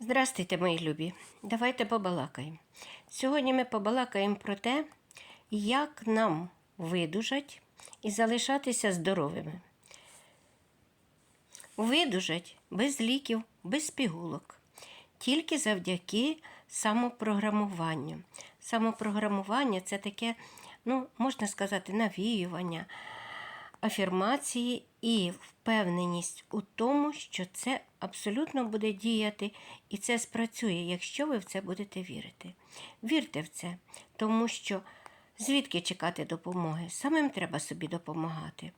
Здрастуйте, мої любі. Давайте побалакаємо. Сьогодні ми побалакаємо про те, як нам видужать і залишатися здоровими. Видужать без ліків, без пігулок, тільки завдяки самопрограмуванню. Самопрограмування це таке, ну, можна сказати, навіювання, афірмації і впевненість у тому, що це абсолютно буде діяти і це спрацює, якщо ви в це будете вірити. Вірте в це, тому що звідки чекати допомоги? Самим треба собі допомагати.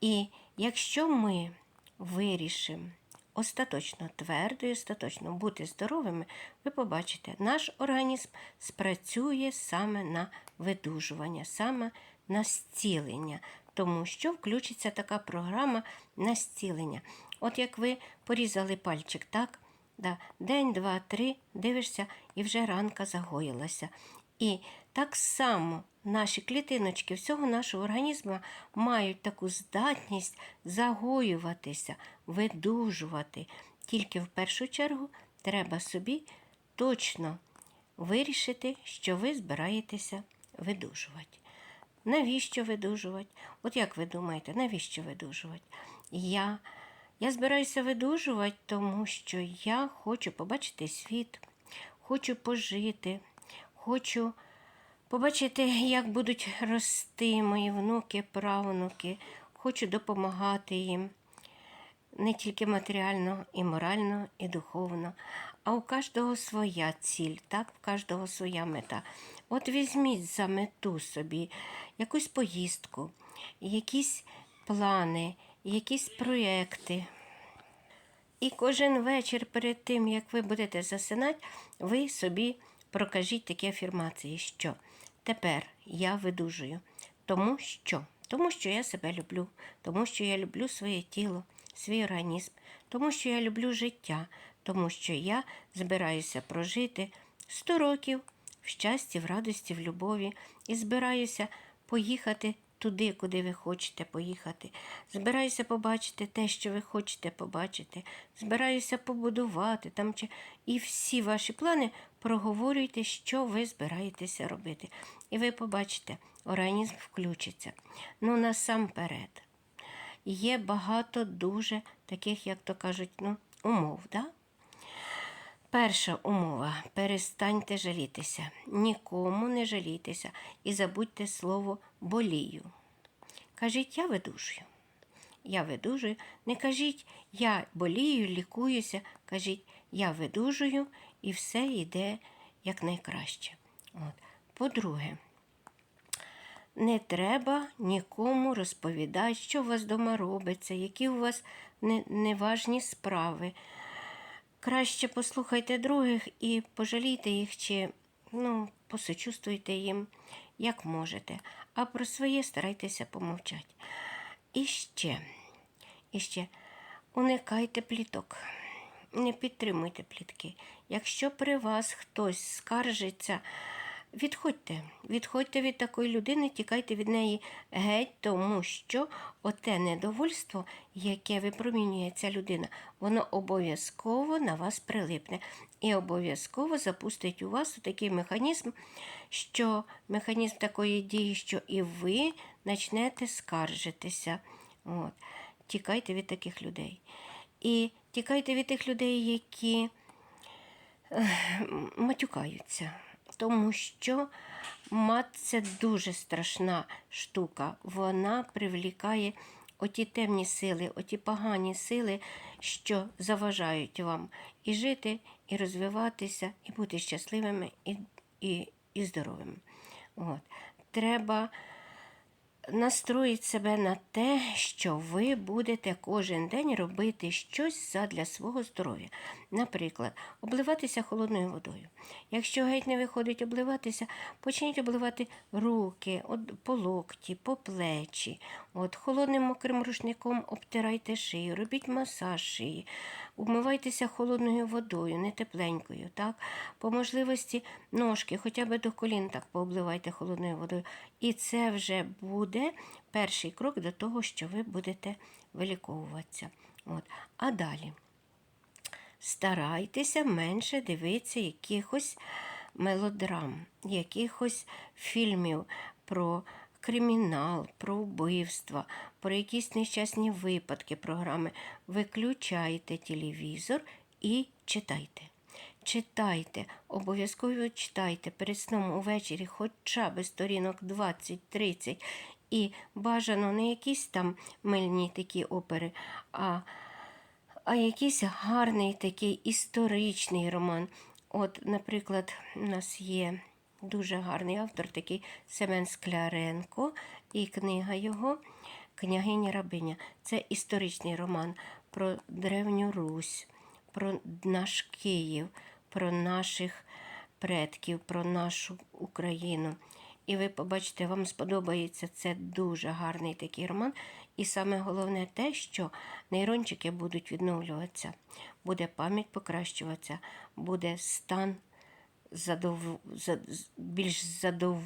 І якщо ми вирішимо остаточно, твердо і остаточно бути здоровими, ви побачите, наш організм спрацює саме на видужування, саме на зцілення, тому що включиться така програма на зцілення. От як ви порізали пальчик, так? Да. День, два, три, дивишся, і вже ранка загоїлася. І так само наші клітиночки всього нашого організму мають таку здатність загоюватися, видужувати. Тільки в першу чергу треба собі точно вирішити, що ви збираєтеся видужувати. Навіщо видужувати? От як ви думаєте, навіщо видужувати? Я, я збираюся видужувати, тому що я хочу побачити світ, хочу пожити, хочу побачити, як будуть рости мої внуки, правнуки, хочу допомагати їм не тільки матеріально, і морально, і духовно, а у кожного своя ціль, так, у кожного своя мета. От візьміть за мету собі якусь поїздку, якісь плани, якісь проєкти. І кожен вечір перед тим, як ви будете засинати, ви собі прокажіть такі афірмації, що тепер я видужую, тому що, тому що я себе люблю, тому що я люблю своє тіло, свій організм, тому що я люблю життя, тому що я збираюся прожити 100 років в щасті, в радості, в любові і збираюся поїхати туди, куди ви хочете поїхати. Збираюся побачити те, що ви хочете побачити. Збираюся побудувати там чи і всі ваші плани проговорюйте, що ви збираєтеся робити. І ви побачите, організм включиться. Ну, насамперед, є багато дуже таких, як то кажуть, ну, умов. Да? Перша умова перестаньте жалітися. Нікому не жалітеся і забудьте слово болію. Кажіть, я видужую. Я видужую. Не кажіть, я болію, лікуюся. Кажіть, я видужую і все йде якнайкраще. По-друге, не треба нікому розповідати, що у вас вдома робиться, які у вас неважні справи. Краще послухайте других і пожалійте їх, чи ну, посочувствуйте їм, як можете, а про своє старайтеся помовчати. І ще, і ще уникайте пліток, не підтримуйте плітки. Якщо при вас хтось скаржиться, Відходьте, відходьте від такої людини, тікайте від неї геть, тому що оте недовольство, яке випромінює ця людина, воно обов'язково на вас прилипне і обов'язково запустить у вас такий механізм, що механізм такої дії, що і ви почнете скаржитися. От. Тікайте від таких людей. І тікайте від тих людей, які матюкаються тому що мат це дуже страшна штука. Вона привлікає оті темні сили, оті погані сили, що заважають вам і жити, і розвиватися, і бути щасливими і, і, і здоровими. От. Треба настроїть себе на те, що ви будете кожен день робити щось задля свого здоров'я. Наприклад, обливатися холодною водою. Якщо геть не виходить обливатися, почніть обливати руки, от, по локті, по плечі. От, холодним мокрим рушником обтирайте шию, робіть масаж шиї, умивайтеся холодною водою, не тепленькою. Так? По можливості ножки, хоча б до колін так пообливайте холодною водою. І це вже буде перший крок до того, що ви будете виліковуватися. От. А далі. Старайтеся менше дивитися якихось мелодрам, якихось фільмів про кримінал, про вбивства, про якісь нещасні випадки програми. Виключайте телевізор і читайте. Читайте, обов'язково читайте перед сном увечері хоча б сторінок 20-30. І бажано не якісь там мильні такі опери, а, а якийсь гарний такий історичний роман. От, наприклад, у нас є дуже гарний автор, такий Семен Скляренко, і книга його Княгиня Рабиня. Це історичний роман про Древню Русь, про наш Київ, про наших предків, про нашу Україну. І ви побачите, вам сподобається це дуже гарний такий роман. І саме головне те, що нейрончики будуть відновлюватися, буде пам'ять покращуватися, буде стан задов... за- з- більш задов...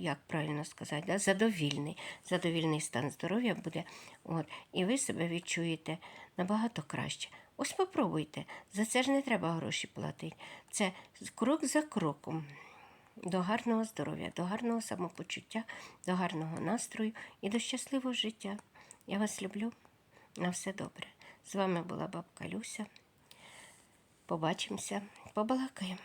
як правильно сказати, да? задовільний. Задовільний стан здоров'я буде. От. І ви себе відчуєте набагато краще. Ось попробуйте. За це ж не треба гроші платити. Це крок за кроком до гарного здоров'я, до гарного самопочуття, до гарного настрою і до щасливого життя. Я вас люблю. На все добре. З вами була бабка Люся. Побачимося, побалакаємо.